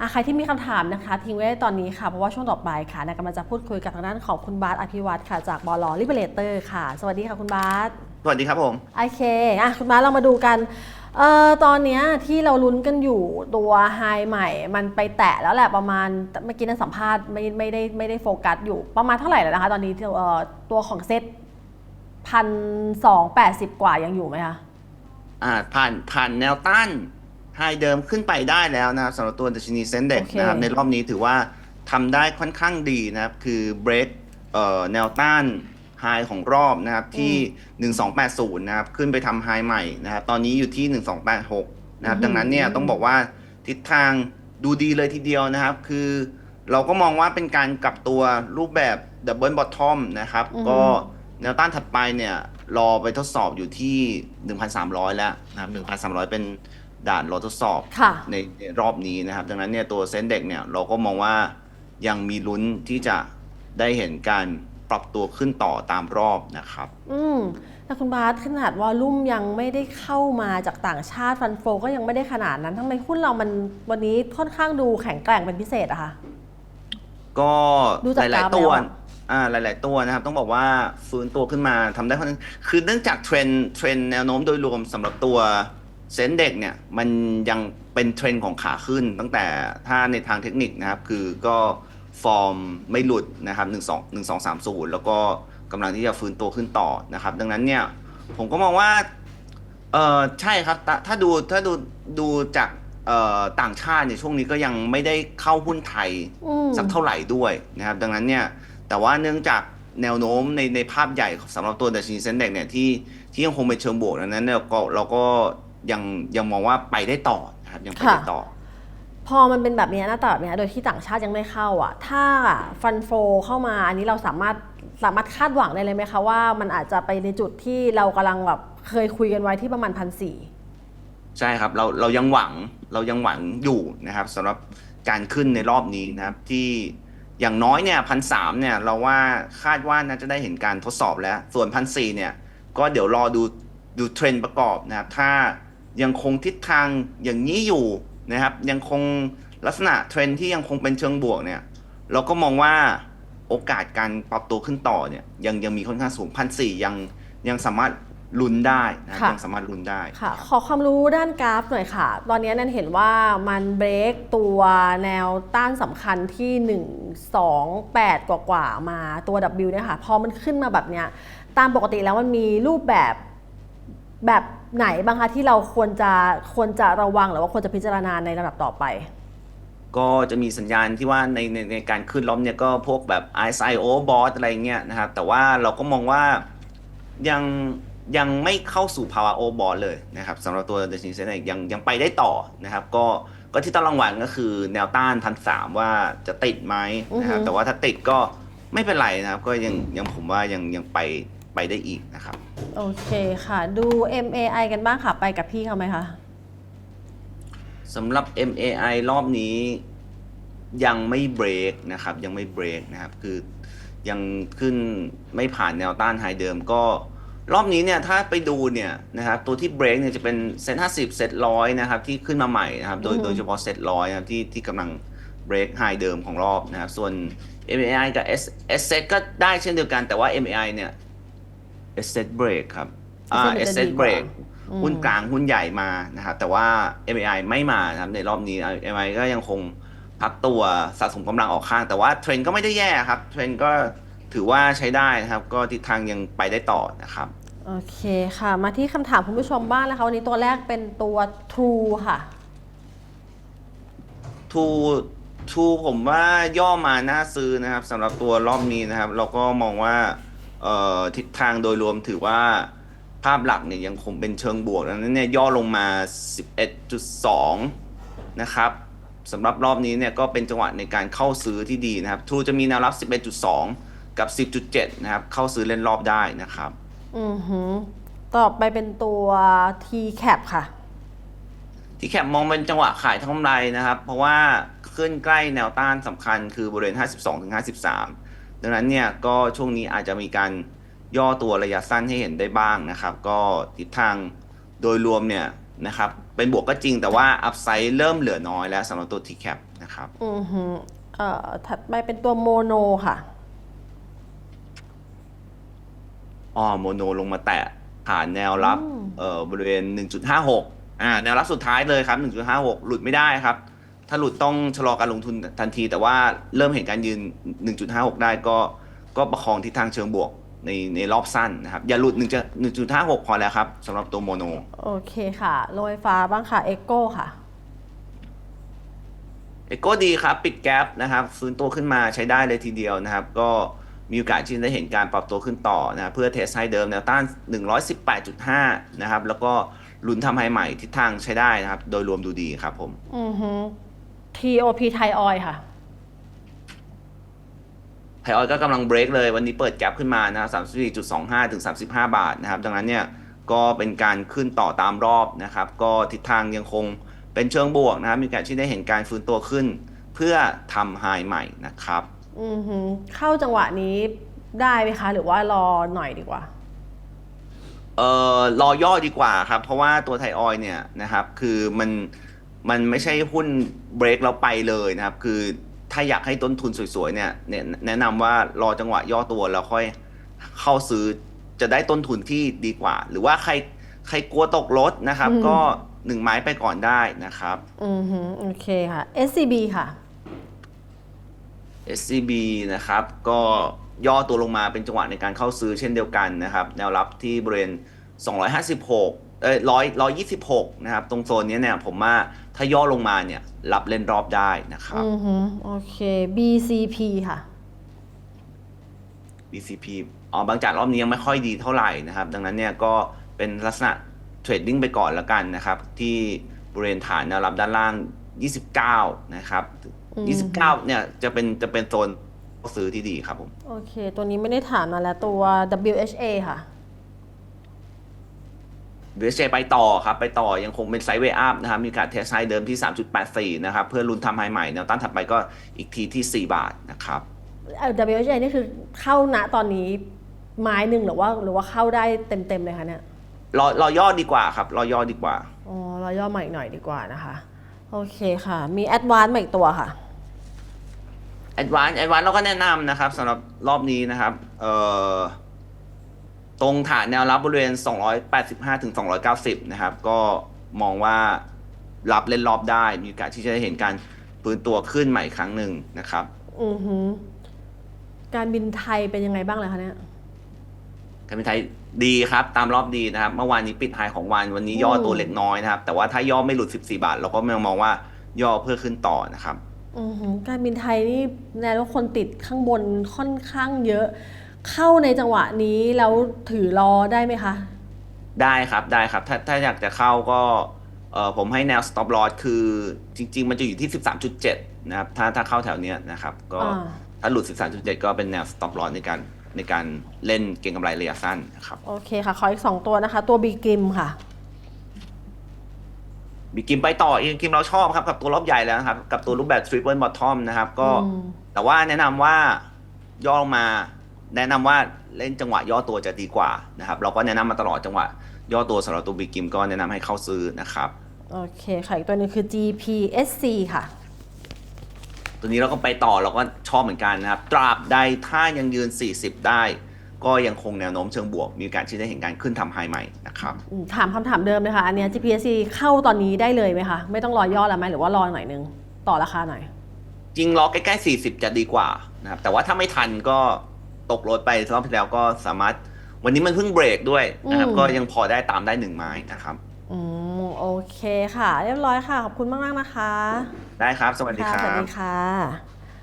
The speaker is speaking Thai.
อะใครที่มีคำถามนะคะ ทิ้งไว้ตอนนี้ค่ะ เพราะว่าช่วงต่อไปค่ะนายกำลังจะพูดคุยกับทางด้านของคุณบาสอภิวัตรค่ะ จากบอลลิเบเลเตอร์ค่ะ สวัสดีค่ะคุณบาสสวัสดีครับผม โอเคอะคุณมาเรามาดูกันเอ่อตอนเนี้ยที่เราลุ้นกันอยู่ตัวไฮใหม่ มันไปแตะแล้วแหละประมาณเมื่อกี้นั้นสัมภาษณ์ไม่ไม่ได้ไม่ได้โฟกัสอยู่ประมาณเท่าไหร่แล้วนะคะ ตอนนี้เอ่อตัวของเซ็ตพันสองแปดสิบกว่ายังอยู่ไหมคะอ่าผ่านผ่านแนวต้าน ไฮเดิมขึ้นไปได้แล้วนะครับสำหรับตัวดัชนีเซ็นเด็กโอเค นะครับในรอบนี้ถือว่าทำได้ค่อนข้างดีนะครับ คือเบรกเอ่อแนวต้านไฮของรอบนะครับที่ 1280 นะครับ ขึ้นไปทำไฮใหม่นะครับ ตอนนี้อยู่ที่ 1286 นะครับ ดังนั้นเนี่ยต้องบอกว่าทิศทางดูดีเลยทีเดียวนะครับ คือเราก็มองว่าเป็นการกลับตัวรูปแบบดับเบิลบอททอมนะครับ อือฮึ ก็แนวต้านถัดไปเนี่ย รอไปทดสอบอยู่ที่ 1,300 แล้วนะครับ 1,300 เป็น ด่านรอทดสอบค่ะในในรอบนี้นะครับ ดังนั้นเนี่ยตัวเซนเด็กเนี่ยเราก็มองว่ายังมีลุ้นที่จะได้เห็นการปรับตัวขึ้นต่อตามรอบนะครับ อืมแต่คุณบาสขนาดวอลลุ่มยังไม่ได้เข้ามาจากต่างชาติฟันโฟก็ยังไม่ได้ขนาดนั้นทำไมหุ้นเรามันวันนี้ค่อนข้างดูแข็งแกร่งเป็นพิเศษอะคะก็ดูหจากลายกราฟๆตัวแล้วอะอ่าหลาย ๆ ตัวนะครับ ต้องบอกว่าฟื้นตัวขึ้นมาทำได้ค่อนข้างคือเนื่องจากเทรนด์เทรนด์แนวโน้มโดยรวมสำหรับตัว เซนเด็กเนี่ยมันยังเป็นเทรนด์ของขาขึ้น ตั้งแต่ถ้าในทางเทคนิคนะครับ คือก็ฟอร์มไม่หลุดนะครับ1 2 1 2 3 0 แล้วก็กำลังที่จะฟื้นตัวขึ้นต่อนะครับ ดังนั้นเนี่ยผมก็มองว่าเออใช่ครับถ้าถ้าดูถ้าดูดูจากเอ่อต่างชาติเนี่ยช่วงนี้ก็ยังไม่ได้เข้าหุ้นไทยอืมสักเท่าไหร่ด้วยนะครับ ดังนั้นเนี่ยแต่ว่าเนื่องจากแนวโน้มในในภาพใหญ่สำหรับตัวดัชนีเซ็นเด็กเนี่ยที่ที่ยังคงเป็นเชิงบวกดังนั้นเนี่ยก็เราก็ ยังยังมองว่าไปได้ต่อนะครับยังไปได้ต่อ พอมันเป็นแบบนี้หน้าตาแบบนี้โดยที่ต่างชาติยังไม่เข้าอะ ถ้าฟันโฟเข้ามาอันนี้เราสามารถสามารถคาดหวังได้เลยไหมคะว่ามันอาจจะไปในจุดที่เรากำลังแบบเคยคุยกันไว้ที่ประมาณพันสี่ใช่ครับเราเรายังหวังเรายังหวังอยู่นะครับสำหรับการขึ้นในรอบนี้นะครับที่อย่างน้อยเนี่ยพันสามเนี่ยเราว่าคาดว่าน่าจะได้เห็นการทดสอบแล้ว ส่วนพันสี่เนี่ยก็เดี๋ยวรอดูดูเทรนด์ประกอบนะครับถ้า ยังคงทิศทางอย่างนี้อยู่นะครับ ยังคงลักษณะเทรนด์ที่ยังคงเป็นเชิงบวกเนี่ย เราก็มองว่าโอกาสการปรับตัวขึ้นต่อเนี่ย ยังยังมีค่อนข้างสูงพันสี่ยังยังสามารถลุ้นได้นะครับค่ะยังสามารถลุ้นได้ค่ะรับขอความรู้ด้านกราฟหน่อยค่ะ ตอนนี้นั่นเห็นว่ามันเบรกตัวแนวต้านสำคัญที่ 1 2 8 กว่ากว่าๆมาตัว W เนี่ยค่ะ พอมันขึ้นมาแบบเนี้ย ตามปกติแล้วมันมีรูปแบบแบบไหนบ้างคะที่เราควรจะควรจะระวังหรือว่าควรจะพิจารณาในระดับต่อไป ก็จะมีสัญญาณที่ว่าในในในการขึ้นล้อมเนี่ยก็พวกแบบ ISIO bot อะไรเงี้ยนะครับ แต่ว่าเราก็มองว่ายังยังไม่เข้าสู่ภาวะ o b o t เลยนะครับสำหรับตัว The c h i n e ยังยังไปได้ต่อนะครับ ก็ก็ที่ต้องระวังก็คือแนวต้านพันสามว่าจะติดไหมนะครับอือฮึแต่ว่าถ้าติดก็ไม่เป็นไรนะครับ ก็ยังยังผมว่ายังยังไป ไปได้อีกนะครับ โอเคค่ะ ดู MAI กันบ้างค่ะ ไปกับพี่เขาไหมคะ สำหรับ MAI รอบนี้ยังไม่เบรกนะครับ ยังไม่เบรกนะครับ คือยังขึ้นไม่ผ่านแนวต้านไฮเดิมก็รอบนี้เนี่ยถ้าไปดูเนี่ยนะครับตัวที่เบรกเนี่ยจะเป็นเซ็ตห้าสิบเซ็ตร้อยนะครับที่ขึ้นมาใหม่นะครับโดยอือฮึโดยเฉพาะเซ็ตร้อยนะครับที่ที่กำลังเบรกไฮเดิมของรอบนะครับส่วน MAI กับ S S set ก็ได้เช่นเดียวกันแต่ว่า MAI เนี่ย S set break ครับอ่า S set มัน S จะ set ดีกว่า break อืม หุ้นกลางหุ้นใหญ่มานะครับแต่ว่า MAI ไม่มานะครับในรอบนี้ MAI ก็ยังคงพักตัวสะสมกำลังออกข้าง แต่ว่าเทรนด์ก็ไม่ได้แย่ครับ เทรนด์ก็ถือว่าใช้ได้นะครับ ก็ทิศทางยังไปได้ต่อนะครับ โอเคค่ะ มาที่คำถามคุณผู้ชมบ้างนะคะ วันนี้ตัวแรกเป็นตัว True ค่ะ ทูทูผมว่าย่อมาน่าซื้อนะครับสำหรับตัวรอบนี้นะครับ เราก็มองว่า เอ่อทิศทางโดยรวมถือว่าภาพหลักเนี่ยยังคงเป็นเชิงบวกดังนั้นเนี่ยย่อลงมา 11.2 นะครับสำหรับรอบนี้เนี่ยก็เป็นจังหวะในการเข้าซื้อที่ดีนะครับทูจะมีแนวรับ 11.2 กับ 10.7 นะครับ เข้าซื้อเล่นรอบได้นะครับ อือหือต่อไปเป็นตัว T cap ค่ะที่แคปมองเป็นจังหวะขายทำกำไรนะครับ เพราะว่าขึ้นใกล้แนวต้านสำคัญคือบริเวณ 52ถึง53 ดังนั้นเนี่ยก็ช่วงนี้อาจจะมีการย่อตัวระยะสั้นให้เห็นได้บ้างนะครับ ก็ทิศทางโดยรวมเนี่ยนะครับ เป็นบวกก็จริงแต่ว่าอัพไซด์เริ่มเหลือน้อยแล้วสำหรับตัว TCAP นะนะครับอือหือเอ่อถัดไปเป็นตัวโมโนค่ะอ้อโมโนลงมาแตะผ่านแนวรับอืมเอ่อบริเวณ 1.56อ่าแนวรับสุดท้ายเลยครับ 1.56 หลุดไม่ได้ครับ ถ้าหลุดต้องชะลอการลงทุนทันที แต่ว่าเริ่มเห็นการยืน 1.56 ได้ก็ก็ประคองทิศทางเชิงบวกในในรอบสั้นนะครับ อย่าหลุด1 1.56 พอแล้วครับสำหรับตัวโมโน โอเคค่ะโรยฟ้าบ้างค่ะเอโก้ค่ะเอโก้ดีครับ ปิดแกลบนะครับฟื้นตัวขึ้นมาใช้ได้เลยทีเดียวนะครับ ก็มีโอกาสที่จะได้เห็นการปรับตัวขึ้นต่อนะครับเพื่อเทสไฮเดิมแนวต้าน 118.5 นะครับ แล้วก็ลุ้นทำไฮใหม่ทิศทางใช้ได้นะครับ โดยรวมดูดีครับผม อือหือ TOP ไทยออยค่ะ ไทยออยก็กำลังเบรกเลยวันนี้เปิดแกลบขึ้นมานะครับ34.25ถึง35บาทนะครับ ดังนั้นเนี่ยก็เป็นการขึ้นต่อตามรอบนะครับ ก็ทิศทางยังคงเป็นเชิงบวกนะครับ มีโอกาสที่ได้เห็นการฟื้นตัวขึ้น เพื่อทำไฮใหม่นะครับ อือหือเข้าจังหวะนี้ได้ไหมคะ หรือว่ารอหน่อยดีกว่า เอ่อรอย่อดีกว่าครับ เพราะว่าตัวไทยออยล์เนี่ยนะครับ คือมัน มันไม่ใช่หุ้นเบรกแล้วไปเลยนะครับ คือถ้าอยากให้ต้นทุนสวยๆเนี่ยเนี่ยแนะนำว่ารอจังหวะย่อตัวแล้วค่อยเข้าซื้อจะได้ต้นทุนที่ดีกว่า หรือว่าใครใครกลัวตกรถนะครับอืมก็หนึ่งไม้ไปก่อนได้นะครับ อือหือโอเคค่ะ SCB ค่ะ SCB นะครับ ก็ย่อตัวลงมาเป็นจังหวะในการเข้าซื้อเช่นเดียวกันนะครับ แนวรับที่บริเวณ256 เอ้ย100 126นะครับ ตรงโซนเนี้ยเนี่ยผมว่าถ้าย่อลงมาเนี่ย รับเล่นรอบได้นะครับ อือหือโอเค BCP ค่ะ BCP อ๋อบางจากรอบนี้ยังไม่ค่อยดีเท่าไหร่นะครับ ดังนั้นเนี่ยก็เป็นลักษณะเทรดดิ้งไปก่อนแล้วกันนะครับ ที่บริเวณฐานแนวรับด้านล่าง 29 นะครับอืม29 เนี่ยจะเป็นจะเป็นโซนซื้อที่ดีครับผม โอเค ตัวนี้ไม่ได้ถามมาแล้วตัว WHA ค่ะ BSJ ไปต่อครับไปต่อยังคงเป็นไซด์เวย์อัพนะครับมีการเทสไซด์เดิมที่ 3.84 นะครับ เพื่อลุ้นทำไฮใหม่แนวต้านถัดไปก็อีกทีที่ 4 บาทนะครับเอ่อ WHA นี่คือเข้าณตอนนี้ไม้หนึ่งหรือว่าหรือว่าเข้าได้เต็มๆเลยคะเนี่ยรอรอย่อดีกว่าครับรอย่อดีกว่าอ๋อเราย่อมาอีกหน่อยดีกว่านะคะ โอเคค่ะ มี Advance มาอีกตัวค่ะ Advance Advance เราก็แนะนำนะครับสำหรับรอบนี้นะครับเอ่อ ตรงฐานแนวรับบริเวณ 285ถึง290 นะครับ ก็มองว่ารับเล่นรอบได้ มีโอกาสที่จะได้เห็นการฟื้นตัวขึ้นใหม่อีกครั้งหนึ่งนะครับ อือหือการบินไทยเป็นยังไงบ้างเลยคะเนี่ย การบินไทยดีครับ ตามรอบดีนะครับ เมื่อวานนี้ปิดไฮของวันวันนี้ย่อตัวเล็กน้อยนะครับ แต่ว่าถ้าย่อไม่หลุด 14 บาท เราก็มองมองว่าย่อเพื่อขึ้นต่อนะครับอือหือการบินไทยนี่แนวว่าคนติดข้างบนค่อนข้างเยอะ เข้าในจังหวะนี้แล้วถือรอได้ไหมคะ ได้ครับได้ครับ ถ้าถ้าอยากจะเข้าก็เออผมให้แนว stop loss คือจริง ๆ มันจะอยู่ที่ 13.7 นะครับ ถ้าถ้าเข้าแถวเนี้ยนะครับ ก็อ่าถ้าหลุด 13.7 ก็เป็นแนว stop loss ในการในการเล่นเก็งกำไรระยะสั้นนะครับ โอเคค่ะ ขออีก 2 ตัวนะคะ ตัวบีกิมค่ะบิกิมไปต่ออีกกิมเราชอบครับ กับตัวรอบใหญ่แล้วนะครับ กับตัวรูปแบบ triple bottom นะครับ ก็อืมแต่ว่าแนะนำว่าย่อลงมา แนะนำว่าเล่นจังหวะย่อตัวจะดีกว่านะครับเราก็แนะนำมาตลอดจังหวะย่อตัวสำหรับตัวบิกิมก็แนะนำให้เข้าซื้อนะครับโอเคค่ะอีกตัวหนึงคือ GPSC ค่ะ ตัวนี้เราก็ไปต่อเราก็ชอบเหมือนกันนะครับ ตราบใดถ้ายังยืน 40 ได้ ก็ยังคงแนวโน้มเชิงบวก มีโอกาสที่ได้เห็นการขึ้นทำไฮใหม่นะครับอืมถามคำถามเดิมเลยค่ะอันเนี้ย GPSC เข้าตอนนี้ได้เลยไหมคะไม่ต้องรอย่อแล้วไหมหรือว่ารอหน่อยนึงต่อราคาหน่อยจริงรอใกล้ๆ40 จะดีกว่านะครับแต่ว่าถ้าไม่ทันก็ ตกรถไปรอบที่แล้วก็สามารถวันนี้มันเพิ่งเบรกด้วยนะครับ อืม ก็ยังพอได้ตามได้หนึ่งไม้นะครับ อืมโอเคค่ะ เรียบร้อยค่ะ ขอบคุณมาก ๆ นะคะได้ครับ สวัสดีคค่ะรัสวัสบ ดีค่ะ